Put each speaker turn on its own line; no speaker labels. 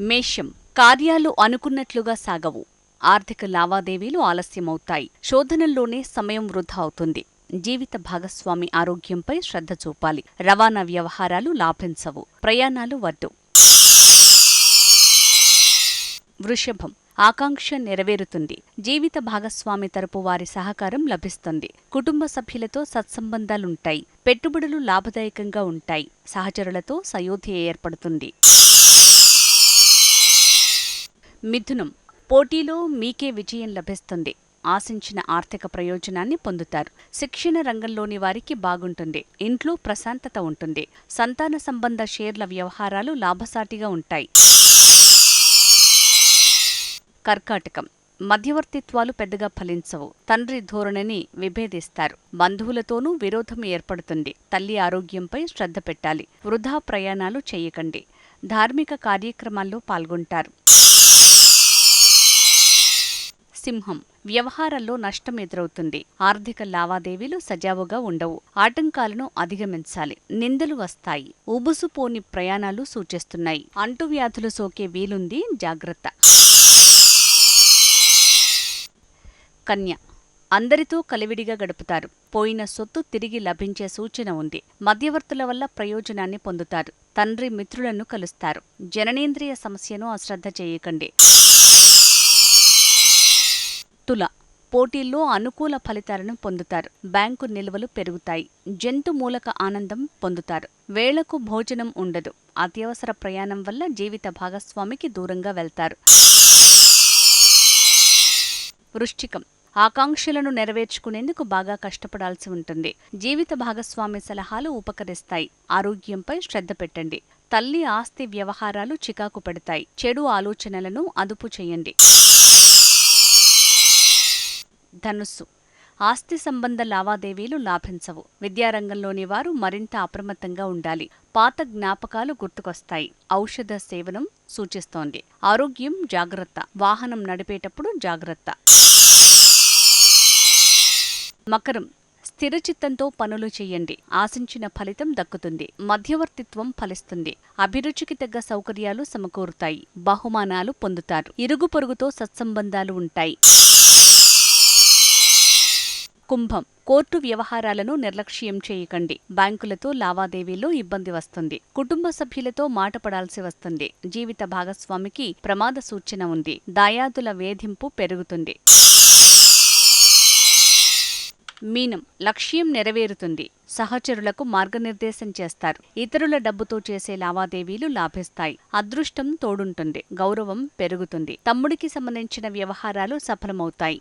మేషం కార్యాలు అనుకున్నట్లుగా సాగవు. ఆర్థిక లావాదేవీలు ఆలస్యమవుతాయి. శోధనల్లోనే సమయం వృధా అవుతుంది. జీవిత భాగస్వామి ఆరోగ్యంపై శ్రద్ధ చూపాలి. రవాణా వ్యవహారాలు లాభించవు. ప్రయాణాలు వద్దు. వృషభం ఆకాంక్ష నెరవేరుతుంది. జీవిత భాగస్వామి తరపు వారి సహకారం లభిస్తుంది. కుటుంబ సభ్యులతో సత్సంబంధాలుంటాయి. పెట్టుబడులు లాభదాయకంగా ఉంటాయి. సహచరులతో సయోధ్య ఏర్పడుతుంది. మిథునం. పోటీలో మీకే విజయం లభిస్తుంది. ఆశించిన ఆర్థిక ప్రయోజనాన్ని పొందుతారు. శిక్షణ రంగంలోని వారికి బాగుంటుంది. ఇంట్లో ప్రశాంతత ఉంటుంది. సంతాన సంబంధ షేర్ల వ్యవహారాలు లాభసాటిగా ఉంటాయి. కర్కాటకం. మధ్యవర్తిత్వాలు పెద్దగా ఫలించవు. తండ్రి ధోరణిని విభేదిస్తారు. బంధువులతోనూ విరోధం ఏర్పడుతుంది. తల్లి ఆరోగ్యంపై శ్రద్ధ పెట్టాలి. వృధా ప్రయాణాలు చేయకండి. ధార్మిక కార్యక్రమాల్లో పాల్గొంటారు. సింహం వ్యవహారాల్లో నష్టం ఎదురవుతుంది. ఆర్థిక లావాదేవీలు సజావుగా ఉండవు. ఆటంకాలను అధిగమించాలి. నిందలు వస్తాయి. ఉబుసుపోని ప్రయాణాలు సూచిస్తున్నాయి. అంటువ్యాధులు సోకే వీలుంది. జాగ్రత్త. కన్య. అందరితో కలివిడిగా గడుపుతారు. పోయిన సొత్తు తిరిగి లభించే సూచన ఉంది. మధ్యవర్తుల వల్ల ప్రయోజనాన్ని పొందుతారు. తండ్రి మిత్రులను కలుస్తారు. జననేంద్రియ సమస్యను అశ్రద్ధ చేయకండి. తుల పోటీల్లో అనుకూల ఫలితాలను పొందుతారు. బ్యాంకు నిల్వలు పెరుగుతాయి. జంతు మూలక ఆనందం పొందుతారు. వేళకు భోజనం ఉండదు. అత్యవసర ప్రయాణం వల్ల జీవిత భాగస్వామికి దూరంగా వెళ్తారు. వృశ్చికం. ఆకాంక్షలను నెరవేర్చుకునేందుకు బాగా కష్టపడాల్సి ఉంటుంది. జీవిత భాగస్వామి సలహాలు ఉపకరిస్తాయి. ఆరోగ్యంపై శ్రద్ధ పెట్టండి. తల్లి ఆస్తి వ్యవహారాలు చికాకు పెడతాయి. చెడు ఆలోచనలను అదుపు చేయండి. ధనుస్సు. ఆస్తి సంబంధ లావాదేవీలు లాభించవు. విద్యారంగంలోని వారు మరింత అప్రమత్తంగా ఉండాలి. పాత జ్ఞాపకాలు గుర్తుకొస్తాయి. ఔషధ సేవనం సూచిస్తోంది. ఆరోగ్యం జాగ్రత్త. వాహనం నడిపేటప్పుడు జాగ్రత్త. మకరం. స్థిరచిత్తంతో పనులు చేయండి. ఆశించిన ఫలితం దక్కుతుంది. మధ్యవర్తిత్వం ఫలిస్తుంది. అభిరుచికి తగ్గ సౌకర్యాలు సమకూరుతాయి. బహుమానాలు పొందుతారు. ఇరుగు పొరుగుతో సత్సంబంధాలు ఉంటాయి. కుంభం. కోర్టు వ్యవహారాలను నిర్లక్ష్యం చేయకండి. బ్యాంకులతో లావాదేవీల్లో ఇబ్బంది వస్తుంది. కుటుంబ సభ్యులతో మాట పడాల్సి వస్తుంది. జీవిత భాగస్వామికి ప్రమాద సూచన ఉంది. దాయాదుల వేధింపు పెరుగుతుంది. మీనం. లక్ష్యం నెరవేరుతుంది. సహచరులకు మార్గనిర్దేశం చేస్తారు. ఇతరుల డబ్బుతో చేసే లావాదేవీలు లాభిస్తాయి. అదృష్టం తోడుంటుంది. గౌరవం పెరుగుతుంది. తమ్ముడికి సంబంధించిన వ్యవహారాలు సఫలమవుతాయి.